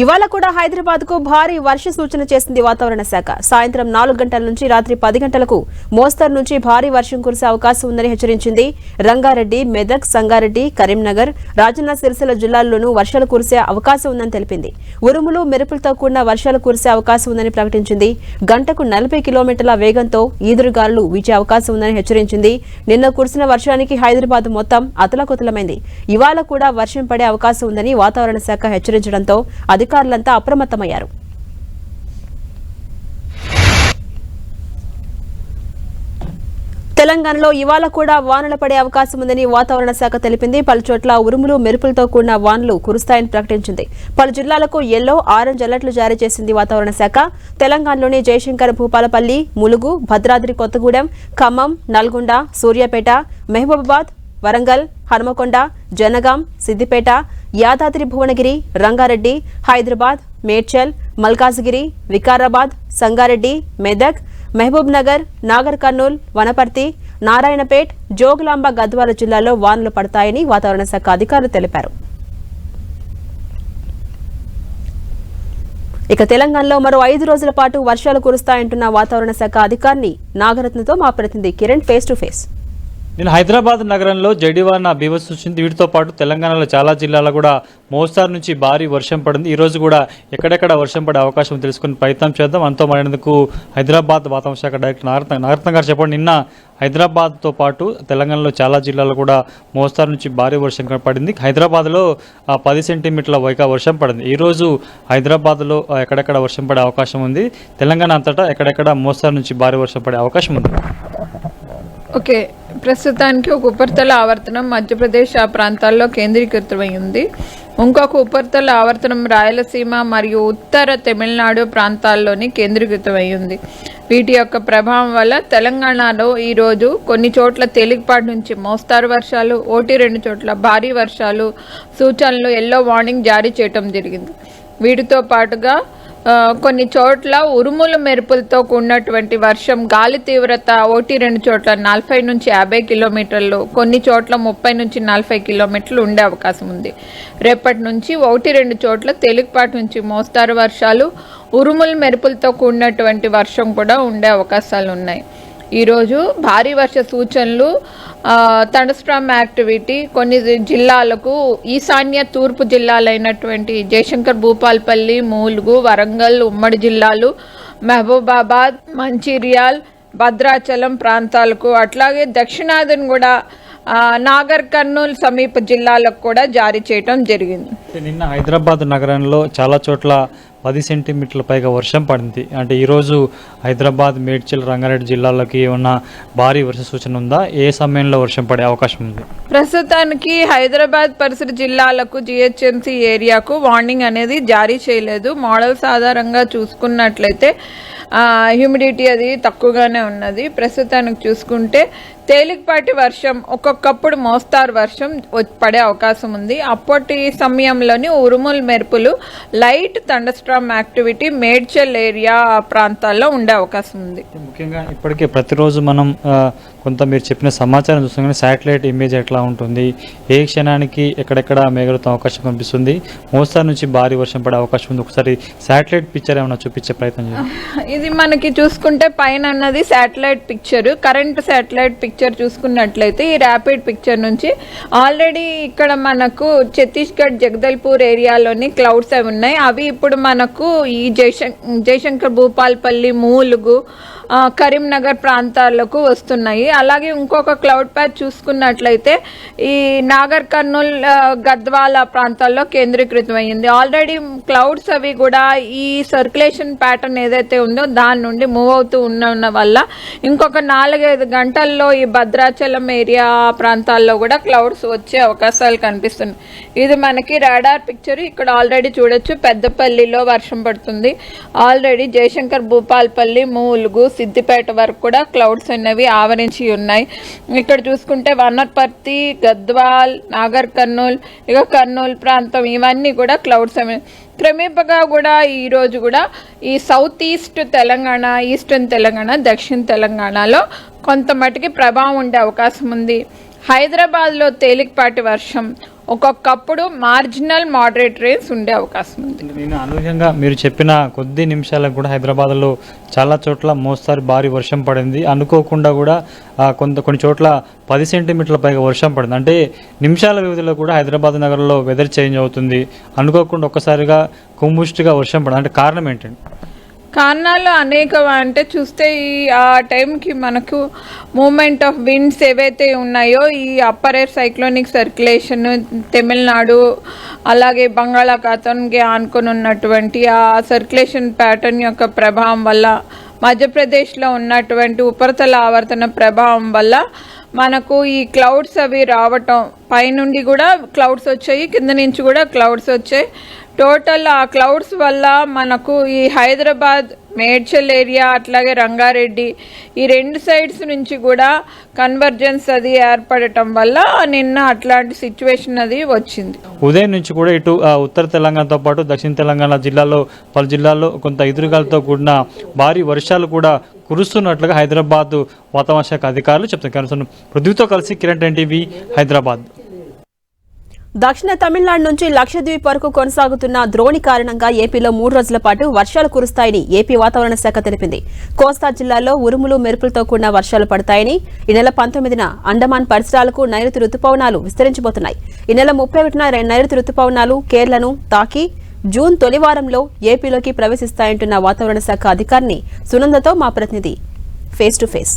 ఇవాళ కూడా హైదరాబాద్కు భారీ వర్ష సూచన చేసింది వాతావరణ శాఖ. సాయంత్రం నాలుగు గంటల నుంచి రాత్రి పది గంటలకు మోస్తరు నుంచి భారీ వర్షం కురిసే అవకాశం ఉందని హెచ్చరించింది. రంగారెడ్డి మెదక్ సంగారెడ్డి కరీంనగర్ రాజన్న సిరిసిల్ల జిల్లాల్లోనూ వర్షాలు కురిసే అవకాశం ఉందని తెలిపింది. ఉరుములు మెరుపులతో కూడిన వర్షాలు కురిసే అవకాశం ఉందని ప్రకటించింది. గంటకు నలభై కిలోమీటర్ల వేగంతో ఈదురుగాలు వీచే అవకాశం ఉందని హెచ్చరించింది. నిన్న కురిసిన వర్షానికి హైదరాబాద్ మొత్తం అతలకుతలమైంది. ఇవాళ కూడా వర్షం పడే అవకాశం ఉందని వాతావరణ శాఖ హెచ్చరించడంతో అధిక అధికారులంతా అప్రమత్తమయ్యారు. తెలంగాణలో ఇవాళ కూడా వానలు పడే అవకాశం ఉందని వాతావరణ శాఖ తెలిపింది. పలు చోట్ల ఉరుములు మెరుపులతో కూడిన వానలు కురుస్తాయని ప్రకటించింది. పలు జిల్లాలకు ఎల్లో ఆరెంజ్ అలర్ట్లు జారీ చేసింది వాతావరణ శాఖ. తెలంగాణలోని జయశంకర్ భూపాలపల్లి ములుగు భద్రాద్రి కొత్తగూడెం ఖమ్మం నల్గొండ సూర్యాపేట మహబూబాబాద్ వరంగల్ హనుమకొండ జనగాం సిద్దిపేట యాదాద్రి భువనగిరి రంగారెడ్డి హైదరాబాద్ మేడ్చల్ మల్కాజ్గిరి వికారాబాద్ సంగారెడ్డి మెదక్ మహబూబ్ నగర్ నాగర్ కర్నూల్ వనపర్తి నారాయణపేట్ జోగులాంబ గద్వాల జిల్లాల్లో వానలు పడతాయని వాతావరణ శాఖ అధికారులు తెలిపారు. ఇక తెలంగాణలో మరో ఐదు రోజుల పాటు వర్షాలు కురుస్తాయంటున్న వాతావరణ శాఖ అధికారిని నాగరత్నతో మా ప్రతినిధి కిరణ్ ఫేస్ టు ఫేస్ నేను హైదరాబాద్ నగరంలో జడివాన బీభత్స వచ్చింది వీటితో పాటు తెలంగాణలో చాలా జిల్లాలో కూడా మోస్తారు నుంచి భారీ వర్షం పడింది. ఈ రోజు కూడా ఎక్కడెక్కడ వర్షం పడే అవకాశం తెలుసుకుని ప్రయత్నం చేద్దాం. అంతో మాట్లాడేందుకు హైదరాబాద్ వాతావరణ శాఖ డైరెక్టర్ నాగరత్న నాగరత్న గారు చెప్పండి. నిన్న హైదరాబాద్తో పాటు తెలంగాణలో చాలా జిల్లాలో కూడా మోస్తారు నుంచి భారీ వర్షం పడింది. హైదరాబాద్లో పది సెంటీమీటర్ల వైకా వర్షం పడింది. ఈరోజు హైదరాబాద్లో ఎక్కడెక్కడ వర్షం పడే అవకాశం ఉంది? తెలంగాణ అంతటా ఎక్కడెక్కడ మోస్తారు నుంచి భారీ వర్షం పడే అవకాశం ఉంది? ఓకే. ప్రస్తుతానికి ఒక ఉపరితల ఆవర్తనం మధ్యప్రదేశ్ ఆ ప్రాంతాల్లో కేంద్రీకృతమై ఉంది ఇంకొక ఉపరితల ఆవర్తనం రాయలసీమ మరియు ఉత్తర తమిళనాడు ప్రాంతాల్లోని కేంద్రీకృతమై ఉంది వీటి యొక్క ప్రభావం వల్ల తెలంగాణలో ఈరోజు కొన్ని చోట్ల తేలికపాటి నుంచి మోస్తారు వర్షాలు ఓటి రెండు చోట్ల భారీ వర్షాలు సూచనలు ఎల్లో వార్నింగ్ జారీ చేయటం జరిగింది. వీటితో పాటుగా కొన్ని చోట్ల ఉరుములు మెరుపులతో కూడినటువంటి వర్షం గాలి తీవ్రత ఒకటి రెండు చోట్ల నలభై నుంచి యాభై కిలోమీటర్లు కొన్ని చోట్ల ముప్పై నుంచి నలభై కిలోమీటర్లు ఉండే అవకాశం ఉంది. రేపటి నుంచి ఒకటి రెండు చోట్ల తేలికపాటి నుంచి మోస్తారు వర్షాలు ఉరుములు మెరుపులతో కూడినటువంటి వర్షం కూడా ఉండే అవకాశాలు ఉన్నాయి. ఈరోజు భారీ వర్ష సూచనలు తండస్ట్రామ్ యాక్టివిటీ కొన్ని జిల్లాలకు ఈశాన్య తూర్పు జిల్లాలైనటువంటి జయశంకర్ భూపాల్పల్లి మూలుగు వరంగల్ ఉమ్మడి జిల్లాలు మహబూబాబాద్ మంచిర్యాల్ భద్రాచలం ప్రాంతాలకు అట్లాగే దక్షిణాదిని కూడా నాగర్ కర్నూలు సమీప జిల్లాలకు కూడా జారీ చేయటం జరిగింది. నిన్న హైదరాబాద్ నగరంలో చాలా చోట్ల పది సెంటీమీటర్ల పైగా వర్షం పడింది. అంటే ఈరోజు హైదరాబాద్ మేడ్చల్ రంగారెడ్డి జిల్లాలోకి ఉన్న భారీ వర్ష సూచన ఉందా? ఏ సమయంలో వర్షం పడే అవకాశం ఉంది? ప్రస్తుతానికి హైదరాబాద్ పరిసర జిల్లాలకు జిహెచ్ఎంసీ ఏరియాకు వార్నింగ్ అనేది జారీ చేయలేదు. మోడల్స్ ఆధారంగా చూసుకున్నట్లయితే హ్యూమిడిటీ అది తక్కువగానే ఉన్నది. ప్రస్తుతానికి చూసుకుంటే తేలికపాటి వర్షం ఒక్కొక్కప్పుడు మోస్తారు వర్షం పడే అవకాశం ఉంది. అప్పటి సమయంలోని ఉరుములు మెరుపులు light thunderstorm activity Medchal area ప్రాంతాల్లో ఉండే అవకాశం ఉంది. ముఖ్యంగా ఇప్పటికే ప్రతిరోజు మనం కొంత మీరు చెప్పిన సమాచారం చూస్తాం కానీ శాటిలైట్ ఇమేజ్ ఎట్లా ఉంటుంది? ఏ క్షణానికి ఎక్కడెక్కడ మేఘలతో అవకాశం కనిపిస్తుంది? మోస్తారు నుంచి భారీ వర్షం పడే అవకాశం ఉంది. ఒకసారి శాటిలైట్ పిక్చర్ ఏమైనా చూపించే ప్రయత్నం ఇది మనకి చూసుకుంటే పైన అన్నది satellite picture. Current satellite picture picture చూసుకున్నట్లయితే ఈ ర్యాపిడ్ పిక్చర్ నుంచి ఆల్రెడీ ఇక్కడ మనకు ఛత్తీస్గఢ్ జగదల్పూర్ ఏరియాలోని క్లౌడ్స్ అవి ఉన్నాయి. అవి ఇప్పుడు మనకు ఈ జయశం జయశంకర్ భూపాల్పల్లి మూలుగు కరీంనగర్ ప్రాంతాలకు వస్తున్నాయి. అలాగే ఇంకొక క్లౌడ్ ప్యాచ్ చూసుకున్నట్లయితే ఈ నాగర్ కర్నూల్ గద్వాల ప్రాంతాల్లో కేంద్రీకృతమైంది. ఆల్రెడీ క్లౌడ్స్ అవి కూడా ఈ సర్క్యులేషన్ ప్యాటర్న్ ఏదైతే ఉందో దాని నుండి మూవ్ అవుతూ ఉన్న వల్ల ఇంకొక నాలుగైదు గంటల్లో ఈ భద్రాచలం ఏరియా ప్రాంతాల్లో కూడా క్లౌడ్స్ వచ్చే అవకాశాలు కనిపిస్తున్నాయి. ఇది మనకి రాడార్ పిక్చర్ ఇక్కడ ఆల్రెడీ చూడొచ్చు. పెద్దపల్లిలో వర్షం పడుతుంది. ఆల్రెడీ జయశంకర్ భూపాల్పల్లి మూలుగు సిద్దిపేట వరకు కూడా క్లౌడ్స్ అనేవి ఆవరించి ఉన్నాయి. ఇక్కడ చూసుకుంటే వనపర్తి గద్వాల్ నాగర్ కర్నూల్ ఇక కర్నూలు ప్రాంతం ఇవన్నీ కూడా క్లౌడ్స్ క్రమేపగా కూడా ఈరోజు కూడా ఈ south east Telangana eastern Telangana దక్షిణ తెలంగాణలో కొంత మటుకి ప్రభావం ఉండే అవకాశం ఉంది. హైదరాబాద్లో తేలికపాటి వర్షం ఒక్కొక్కప్పుడు మార్జినల్ మోడరేట్ రేంజ్ ఉండే అవకాశం ఉంది. నేను అనూహ్యంగా మీరు చెప్పిన కొద్ది నిమిషాలకు కూడా హైదరాబాద్లో చాలా చోట్ల మోస్తారు భారీ వర్షం పడింది. అనుకోకుండా కూడా కొంత కొన్ని చోట్ల పది సెంటీమీటర్ల పైగా వర్షం పడింది. అంటే నిమిషాల వ్యవధిలో కూడా హైదరాబాద్ నగరంలో వెదర్ చేంజ్ అవుతుంది. అనుకోకుండా ఒక్కసారిగా కుంభుష్టిగా వర్షం పడింది. అంటే కారణం ఏంటండి కారణాలు అనేక అంటే చూస్తే ఈ ఆ టైంకి మనకు మూమెంట్ ఆఫ్ విండ్స్ ఏవైతే ఉన్నాయో ఈ upper air cyclonic circulation Tamil Nadu అలాగే బంగాళాఖాతంకి ఆనుకొని ఉన్నటువంటి ఆ సర్క్యులేషన్ ప్యాటర్న్ యొక్క ప్రభావం వల్ల మధ్యప్రదేశ్లో ఉన్నటువంటి ఉపరితల ఆవర్తన ప్రభావం వల్ల మనకు ఈ క్లౌడ్స్ అవి రావటం పైనుండి కూడా క్లౌడ్స్ వచ్చాయి కింద నుంచి కూడా క్లౌడ్స్ వచ్చాయి. టోటల్ ఆ క్లౌడ్స్ వల్ల మనకు ఈ హైదరాబాద్ మేడ్చల్ ఏరియా అట్లాగే రంగారెడ్డి ఈ రెండు సైడ్స్ నుంచి కూడా కన్వర్జెన్స్ అది ఏర్పడటం వల్ల నిన్న అట్లాంటి సిచ్యువేషన్ అది వచ్చింది. ఉదయం నుంచి కూడా ఇటు ఉత్తర తెలంగాణతో పాటు దక్షిణ తెలంగాణ జిల్లాలో పలు జిల్లాల్లో కొంత ఎదురుగాలతో కూడిన భారీ వర్షాలు కూడా కురుస్తున్నట్లుగా హైదరాబాద్ వాతావరణ శాఖ అధికారులు చెప్తున్నారు. పృథ్వీతో కలిసి కిరణ్ టీవీ హైదరాబాద్. దక్షిణ తమిళనాడు నుంచి లక్షద్వీప్ వరకు కొనసాగుతున్న ద్రోణి కారణంగా ఏపీలో మూడు రోజుల పాటు వర్షాలు కురుస్తాయని ఏపీ వాతావరణ శాఖ తెలిపింది. కోస్తా జిల్లాలో ఉరుములు మెరుపులతో కూడిన వర్షాలు పడతాయని ఈ నెల పంతొమ్మిదిన అండమాన్ పరిసరాలకు నైరుతి రుతుపవనాలు విస్తరించబోతున్నాయి. ఈ నెల ముప్పై ఒకటిన నైరుతి రుతుపవనాలు కేరళను తాకి జూన్ తొలివారంలో ఏపీలోకి ప్రవేశిస్తాయంటున్న వాతావరణ శాఖ అధికారిని సునందతో మా ప్రతినిధి ఫేస్ టు ఫేస్.